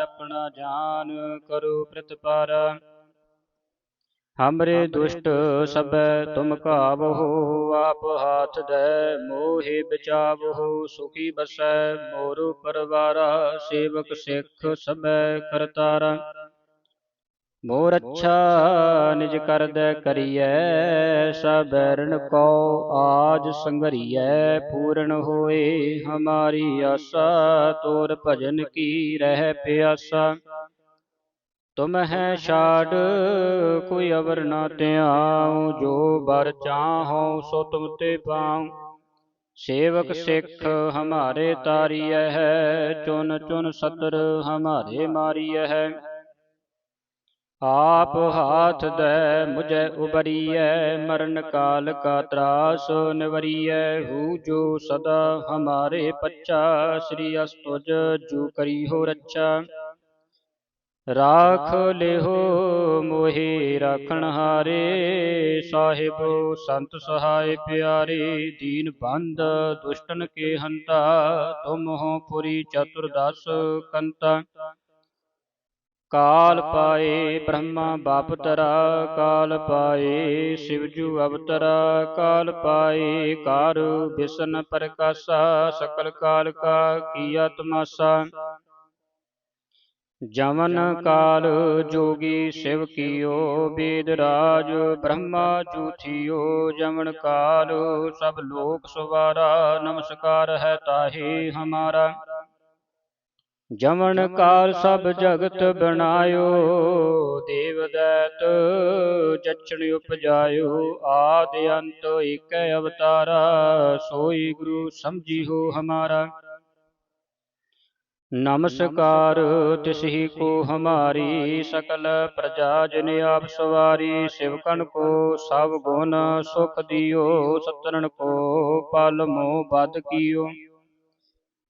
ਆਪਣਾ ਜਾਨ ਕਰੋ ਪ੍ਰਤਪਾਰ। ਹਮਰੇ ਦੁਸ਼ਟ ਸਭੈ ਤੁਮ ਕਾਵਹੋ। ਆਪ ਹਾਥ ਦੇ ਮੋਹਿ ਬਚਾਵਹੋ ਸੁਖੀ ਬਸੈ ਮੋਰ ਪਰਵਾਰਾ ਸੇਵਕ ਸਿੱਖ ਸਭੈ ਕਰਤਾਰਾ। ਮੋਰ ਅੱਛਾ ਨਿਜ ਕਰਦੈ ਕਰੀਐ ਸਬੈਰਨ ਕੋ ਆਜ ਸੰਗਰੀਐ, ਪੂਰਨ ਹੋਏ ਹਮਾਰੀ ਆਸਾ, ਤੋਰ ਭਜਨ ਕੀ ਰਹਿ ਪਿਆਸਾ। ਤੁਮ ਹੈ ਛਾੜ, ਕੋਈ ਅਵਰ ਨਾ ਧਿਆਉ, ਜੋ ਬਰ ਚਾਹੋ ਸੋ ਤੁਮ ਤੇ ਪਾਉ। ਸੇਵਕ ਸਿੱਖ ਹਮਾਰੇ ਤਾਰੀਐ ਹੈ, ਚੁਨ ਚੁਨ ਸਤਰ ਹਮਾਰੇ ਮਾਰੀਐ ਹੈ। ਆਪ ਹਾਥ ਦੇ ਮੁਝੇ ਉਬਰੀਐ ਮਰਨ ਕਾਲ ਕਾ ਤਰਾਸ ਨਿਵਰੀਐ। ਹੂ ਜੋ ਸਦਾ ਹਮਾਰੇ ਪੱਚਾ ਸ੍ਰੀ ਅਸਤੁਜ ਜੂ ਕਰੀ ਹੋ ਰੱਛਾ। ਰਾਖ ਲਿਹੋ ਮੋਹੇ ਰਾਖਣ ਹਾਰੇ, ਸਾਹਿਬ ਸੰਤ ਸਹਾਇ ਪਿਆਰੇ, ਦੀਨ ਬੰਦ ਦੁਸ਼ਟਨ ਕੇ ਹੰਤਾ, ਤੁਮ ਹੋ ਪੁਰੀ ਚਤੁਰਦਸ ਕੰਤਾ। ਕਾਲ ਪਾਏ ਬ੍ਰਹਮਾ ਬਾਪ ਤਰਾ ਕਾਲ ਪਾਏ ਸਿਵਜੂ ਅਵਤਰਾ ਕਾਲ ਪਾਏ ਕਾਰ ਬਿਸ਼ਨ ਪ੍ਰਕਾਸ਼ਾ ਸਕਲ ਕਾਲ ਕਾ ਕੀਆ ਤਮਾਸਾ ਜਮਨ ਕਾਲ ਜੋਗੀ ਸਿਵ ਕੀਓ ਬੇਦ ਰਾਜ ਬ੍ਰਹਮਾ ਜੂਥਿਓ। ਜਮਨ ਕਾਲ ਸਭ ਲੋਕ ਸਵਾਰਾ ਨਮਸਕਾਰ ਹੈ ਤਾਹੇ ਹਮਾਰਾ। ਜਮਨ ਕਾਲ ਸਭ ਜਗਤ ਬਣਾਇਓ ਦੇਵ ਦੈਤ ਜਚਣ ਉਪਜਾਇਓ। ਆਦ ਅੰਤ ਇਕ ਅਵਤਾਰਾ ਸੋਈ ਗੁਰੂ ਸਮਝੀਓ ਹਮਾਰਾ। ਨਮਸਕਾਰ ਤਿਸਹੀ ਕੋ ਹਮਾਰੀ ਸਕਲ ਪ੍ਰਜਾ ਜਨ ਆਪ ਸਵਾਰੀ ਸਿਵਕਨ ਕੋ ਸਭ ਗੁਣ ਸੁਖ ਦਿਓ ਸਤਰਨ ਕੋ ਪਲ ਮੋ ਬਦ ਕੀਓ।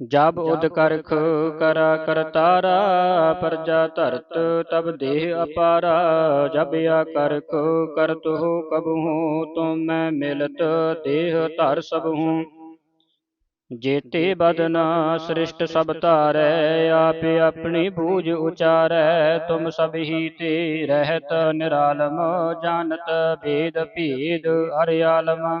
ਜਬ ਉਦ ਕਰਖ ਕਰਾ ਕਰਤਾਰਾ ਪਰਜਾ ਧਰਤ ਤਬ ਦੇਹ ਅਪਾਰਾ। ਜਬ ਆ ਕਰਖ ਕਰਤ ਹੋ ਕਬਹੂ ਤੁਮ ਮੈਂ ਮਿਲਤ ਦੇਹ ਧਰ ਸਭ ਹੂੰ। ਜੇਤੇ ਬਦਨਾ ਸ੍ਰਿਸ਼ਟ ਸਭ ਧਾਰੈ ਆਪੇ ਆਪਣੀ ਬੂਝ ਉਚਾਰੈ। ਤੁਮ ਸਭ ਹੀ ਤੇ ਰਹਿਤ ਨਿਰਾਲਮ ਜਾਣਤ ਭੇਦ ਭੇਦ ਅਰਿਆਲਮ।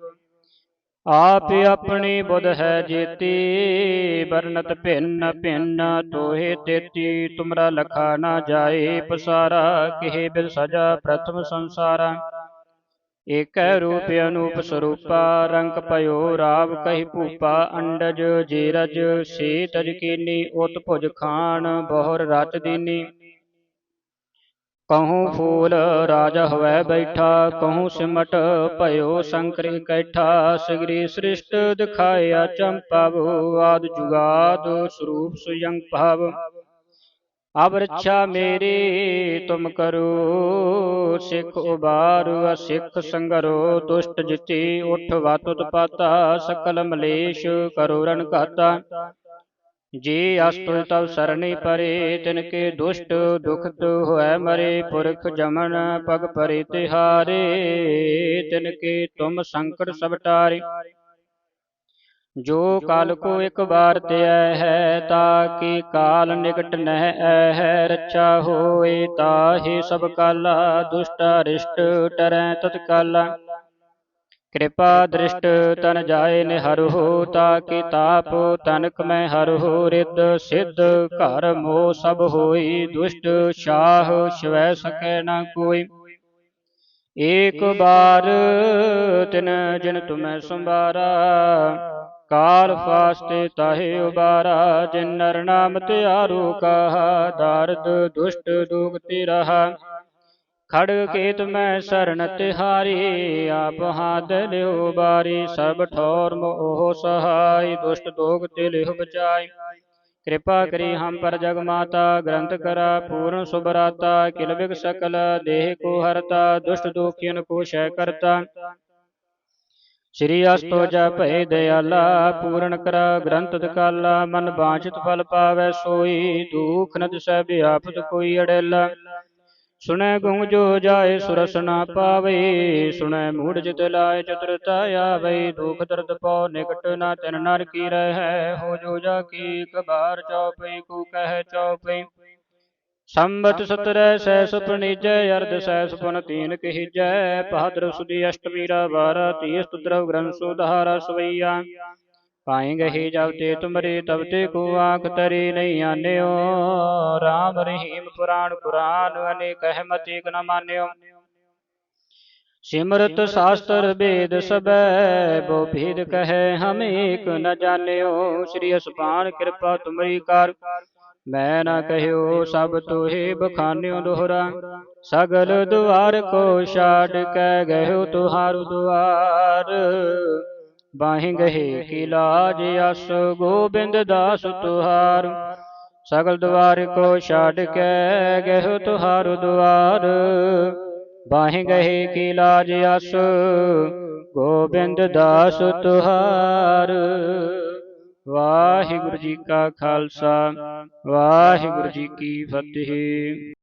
ਆਪ ਆਪਣੀ ਬੁਧ ਹੈ ਜੀਤੀ ਬਰਨਤ ਭਿੰਨ ਭਿੰਨ ਤੋਹੇ ਤੇਤੀ ਤੁਮਰਾ ਲਖਾ ਨਾ ਜਾਏ ਪਸਾਰਾ ਕਿਹੇ ਬਿਨ ਸਜਾ ਪ੍ਰਥਮ ਸੰਸਾਰਾ। ਏਕੈ ਰੂਪ ਅਨੂਪ ਸਰੂਪਾ ਰੰਗ ਪਇਓ ਰਾਵ ਕਹੀ ਭੂਪਾ ਅੰਡਜ ਜੀਰਜ ਸੇ ਤਜ ਕੀਨੀ ਉਤ ਭੁਜ ਖਾਨ ਬਹੁਰ ਦੀਨੀ। ਕਹੂੰ ਫੂਲ ਰਾਜਾ ਹੋਵੇ ਬੈਠਾ ਕਹੂੰ ਸਿਮਟ ਭਇਓ ਸ਼ੰਕਰ ਇਕੈਠਾ ਸਿਗਰੀ ਸ੍ਰਿਸ਼ਟ ਦਿਖਾਇਆ ਚੰਪਵ ਆਦ ਜੁਗਾਦ ਸਰੂਪ ਸੁਯੰ ਭਵ ਅਬ ਰੱਛਾ ਮੇਰੀ ਤੁਮ ਕਰੋ ਸਿੱਖ ਉਬਾਰ ਅਸਿੱਖ ਸੰਗਰੋ ਦੁਸ਼ਟ ਜਿਤੀ ਉਠ ਵਤ ਉਤਪਾਤਾ ਸਕਲ ਮਲੇਸ਼ ਕਰੋ ਰਨ ਘਾਤਾ ਜੀ ਅਸਤੁਲ ਤਵ ਸਰਣੀ ਪਰੇ, ਤਿਨ ਕੇ ਦੁਸ਼ਟ ਦੁਖਤ ਹੋਇ ਮਰੇ, ਪੁਰਖ ਜਮਨ ਪਗ ਪਰੇ ਤਿਹਾਰੇ, ਤਿਨ ਕੇ ਤੁਮ ਸੰਕਟ ਸਭ ਟਾਰੇ। ਜੋ ਕਾਲ ਕੋ ਇੱਕ ਵਾਰ ਧਿਐ ਹੈ, ਤਾ ਤਾਕੀ ਕਾਲ ਨਿਕਟ ਨਹਿ ਐ ਹੈ, ਰੱਛਾ ਹੋਏ, ਤਾਹੇ ਸਭ ਕਾਲਾ, ਦੁਸ਼ਟ ਰਿਸ਼ਟ ਟਰੈ ਤਤਕਾਲਾ। ਕਿਰਪਾ ਦ੍ਰਿਸ਼ਟ ਤਨ ਜਾਏ ਨਿਹਰਹੁ ਤਾਕਿ ਤਾਪ ਤਨਕ ਮੈਂ ਹਰਹੁ ਰਿੱਧ ਸਿੱਧ ਘਰ ਮੋਹ ਸਭ ਹੋਈ, ਦੁਸ਼ਟ ਸ਼ਾਹ ਸ਼ਵੈ ਸਕੈ ਨਾ ਕੋਈ। ਏਕ ਬਾਰ ਤਿਨ ਜਿਨ ਤੁਮੈ ਸੰਭਾਰਾ, ਕਾਲ ਫਾਸਤੇ ਤਾਹੇ ਉਬਾਰਾ ਜਿਨ ਨਰ ਨਾਮ ਤਿਆਰੂ ਕਹਾ, ਦਰਦ ਦੁਸ਼ਟ ਦੁਖ ਤੇ ਰਹਾ ਖੜਗ ਕੇਤ ਮੈਂ ਸ਼ਰਨ ਤਿਹਾਰੀ ਆਪ ਹਾਥ ਲਿਓ ਬਾਰੀ ਸਭ ਠੌਰ ਮੋਹ ਸਹਾਈ, ਦੁਸ਼ਟ ਦੋਗ ਤੇ ਲਿਹੁ ਬਚਾਈ ਕਿਰਪਾ ਕਰੀ ਹਮ ਪਰ ਜਗ ਮਾਤਾ, ਗ੍ਰੰਥ ਕਰਾ ਪੂਰਨ ਸੁਭਰਾਤਾ ਕਿਲਵਿਕ ਸਕਲ, ਦੇਹ ਕੋ ਹਰਤਾ, ਦੁਸ਼ਟ ਦੋਖੀਨ ਕੋ ਸ਼ੈ ਕਰਤਾ। ਸ੍ਰੀ ਅਸਤੋ ਭੈ ਦਇਆਲਾ ਪੂਰਨ ਕਰਾ ਗ੍ਰੰਥ ਦਕਾਲਾ ਮਨ ਬਾਂਛਿਤ ਫਲ ਪਾਵੈ ਸੋਈ, ਦੁਖ ਨ ਦਿਸੈ ਆਪਤ ਕੋਈ ਅੜੇਲਾ। ਸੁਣੈ ਗੁੰਗ ਜੋ ਜਾਏ ਸੁਰਸ ਨਾ ਪਾਵੇ, ਸੁਣੈ ਮੂੜ ਜਿਤ ਲਾਏ ਚਤੁਰਤਾ ਆਵੇ, ਦੁਖ ਦਰਦ ਪਉ ਨਿਕਟ ਨਾ ਤਿਨ ਨਰ ਕੀ ਰਹਿ, ਹੋ ਜੋ ਜਾ ਕੀ ਕਬਾਰ ਚਉਪਈ ਕੂ ਕਹਿ ਚਉਪਈ ਸੰਬਤ ਸਤਰੈ ਸੈ ਸੁਪਨੀਜੈ ਅਰਧ ਸੈ ਸੁਪਨ ਤੀਨ ਕਹੀਜੈ ਭਾਦਰ ਸੁਦੀ ਅਸ਼ਟਮੀ ਰਾ ਬਾਰਾ ਤੀਸ ਤੁਦਰਵ ਗ੍ਰੰਥ ਸੁਧਾਰਾ ਸਵਈਆ। ਪਾਏ ਗਹੀ ਜਬ ਤੇ ਤੁਮਰੇ ਤਬ ਤੇ ਕੋ ਆਖ ਤਰੀ ਨਹੀਂ ਆਨਿਓ। ਰਾਮ ਰਹੀਮ ਪੁਰਾਣ ਪੁਰਾਨ ਅਨੇਕ ਅਹਮਤ ਏਕ ਨ ਮਾਨਿਓ। ਸਿਮਰਤ ਸ਼ਾਸਤਰ ਵੇਦ ਸਬੈ ਬੋ ਭੇਦ ਕਹੈ ਹਮ ਏਕ ਨ ਜਾਣਿਓ। ਸ੍ਰੀ ਅਸਪਾਨ ਕਿਰਪਾ ਤੁਮਰੀ ਕਰ। ਮੈਂ ਨਾ ਕਹਿਓ ਸਭ ਤੋਹੇ ਬਖਾਨਿਓ ਦੋਹਰਾ। ਸਗਲ ਦੁਆਰ ਕੋ ਛਾੜ ਕੇ ਗਇਓ ਤੁਹਾਰੂ। ਦੁਆਰ। ਬਾਹੀ ਗਹੇ ਕੀ ਲਾਜ ਅਸ, ਗੋਬਿੰਦ ਦਾਸ ਤੁਹਾਰ। ਸਗਲ ਦੁਆਰ ਕੋ ਛਾੜ ਕੇ ਗਇਓ ਤੁਹਾਰੂ ਦੁਆਰ। ਬਾਹੀ ਗਹੇ ਕੀ ਲਾਜ ਅਸ, ਗੋਬਿੰਦ ਦਾਸ ਤੁਹਾਰ। ਵਾਹਿਗੁਰੂ ਜੀ ਕਾ ਖਾਲਸਾ, ਵਾਹਿਗੁਰੂ ਜੀ ਕੀ ਫਤਿਹ।